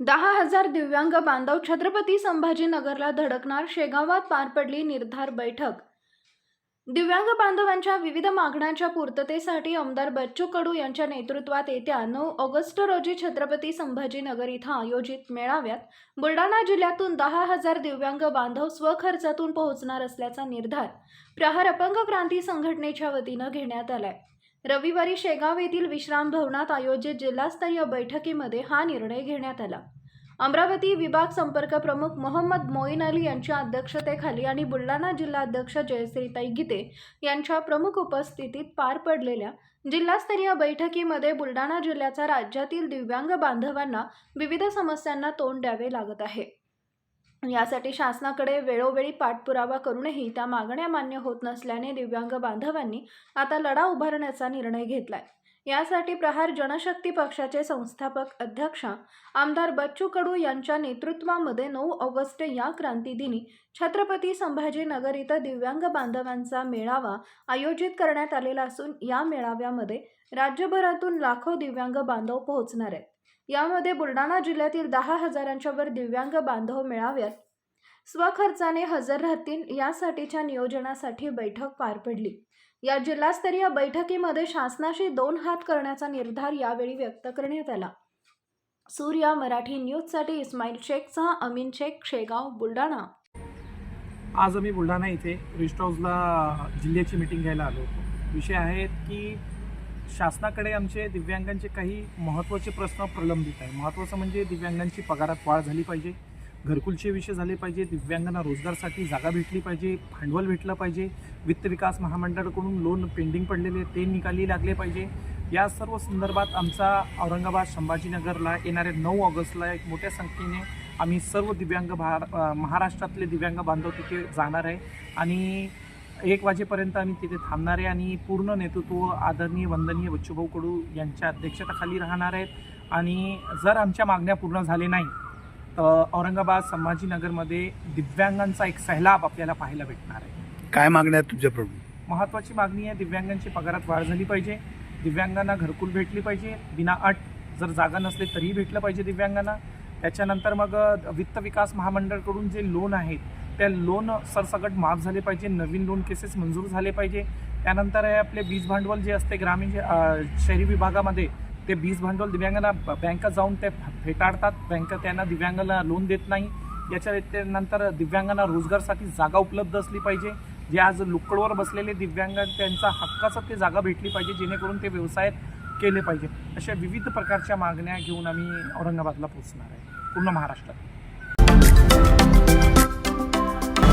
दहा हजार दिव्यांग बांधव छत्रपती संभाजीनगरला धडकणार शेगावात पार पडली निर्धार बैठक. दिव्यांग बांधवांच्या विविध मागण्यांच्या पूर्ततेसाठी आमदार बच्चू कडू यांच्या नेतृत्वात येत्या नऊ ऑगस्ट रोजी छत्रपती संभाजीनगर इथं आयोजित मेळाव्यात बुलढाणा जिल्ह्यातून दहा हजार दिव्यांग बांधव स्वखर्चातून पोहोचणार असल्याचा निर्धार प्रहार अपंग क्रांती संघटनेच्या वतीनं घेण्यात आलाय. रविवारी शेगाव येथील विश्राम भवनात आयोजित जिल्हास्तरीय बैठकीमध्ये हा निर्णय घेण्यात आला. अमरावती विभाग संपर्क प्रमुख मोहम्मद मोईन अली यांच्या अध्यक्षतेखाली आणि बुलढाणा जिल्हा अध्यक्ष जयश्रीताई गीते यांच्या प्रमुख उपस्थितीत पार पडलेल्या जिल्हास्तरीय बैठकीमध्ये बुलढाणा जिल्ह्याचा राज्यातील दिव्यांग बांधवांना विविध समस्यांना तोंड द्यावे लागत आहे. यासाठी शासनाकडे वेळोवेळी पाठपुरावा करूनही त्या मागण्या मान्य होत नसल्याने दिव्यांग बांधवांनी आता लढा उभारण्याचा निर्णय घेतलाय. यासाठी प्रहार जनशक्ती पक्षाचे संस्थापक अध्यक्ष आमदार बच्चू कडू यांच्या नेतृत्वामध्ये नऊ ऑगस्ट या क्रांतीदिनी छत्रपती संभाजीनगर इथं दिव्यांग बांधवांचा मेळावा आयोजित करण्यात आलेला असून या मेळाव्यामध्ये राज्यभरातून लाखो दिव्यांग बांधव पोहोचणार आहेत. यामध्ये बुलढाणा जिल्ह्यातील दहा हजारांच्या वर दिव्यांग बांधव मिळाव्यात. स्वखर्चाने हजर राहतील यासाठीच्या नियोजनासाठी बैठक पार पडली. या जिल्हास्तरीय बैठकीमध्ये शासनाशी दोन हात करण्याचा निर्धार यावेळी व्यक्त करण्यात आला. सूर्या मराठी न्यूजसाठी इस्माईल शेखसह अमीन शेख शेगाव बुलढाणा. आज आम्ही बुलढाणा इथे रेस्ट हाऊसला जिल्ह्याची मीटिंग घ्यायला आलो होतो. विषय आहे की शासनाकडे आमचे दिव्यांगांचे काही महत्त्वाचे प्रश्न प्रलंबित आहे महत्त्वाचं म्हणजे दिव्यांगांची पगारात वाढ झाली पाहिजे घरकुलचे विषय झाले पाहिजे दिव्यांगांना रोजगारसाठी जागा भेटली पाहिजे भांडवल भेटलं पाहिजे वित्त विकास महामंडळाकडून लोन पेंडिंग पडलेले ते निकाली लागले पाहिजे. या सर्व संदर्भात आमचा औरंगाबाद संभाजीनगरला येणाऱ्या नऊ ऑगस्टला एक मोठ्या संख्येने आम्ही सर्व दिव्यांग भार महाराष्ट्रातले दिव्यांग बांधव तिथे जाणार आहे. आणि एक वाजेपर्यंत आम्ही तिथे थांबणार आहे आणि पूर्ण नेतृत्व आदरणीय वंदनीय बच्चूभाऊ कडू यांच्या अध्यक्षतेखाली राहणार आहेत. आणि जर आमच्या मागण्या पूर्ण झाल्या नाही तर औरंगाबाद संभाजीनगरमध्ये दिव्यांगांचा एक सैलाब आपल्याला पाहायला भेटणार आहे. काय मागण्या आहेत तुझ्या प्रभू? महत्त्वाची मागणी आहे दिव्यांगांची पगारात वाढ झाली पाहिजे. दिव्यांगांना घरकुल भेटली पाहिजे. बिना अट जर जागा नसले तरीही भेटलं पाहिजे दिव्यांगांना. त्याच्यानंतर मग वित्त विकास महामंडळकडून जे लोन आहेत त्या लोन सरसकट माफ झाले पाहिजे नवीन लोन केसेस मंजूर झाले पाहिजे. त्यानंतर आपले बीज भांडवल जे असते ग्रामीण शहरी विभागामध्ये ते बीज भांडवल दिव्यांगांना बँका जाऊन ते फेटाळतात. बँक त्यांना दिव्यांगाला लोन देत नाही. याच्या व्यतिरिक्त दिव्यांगांना रोजगारसाठी जागा उपलब्ध असली पाहिजे. जे आज लुकडवर बसलेले दिव्यांग त्यांचा हक्काचं ते जागा भेटली पाहिजे जेणेकरून ते व्यवसायात केले पाहिजे. अशा विविध प्रकारच्या मागण्या घेऊन आम्ही औरंगाबादला पोहोचणार आहे. पूर्ण महाराष्ट्रात.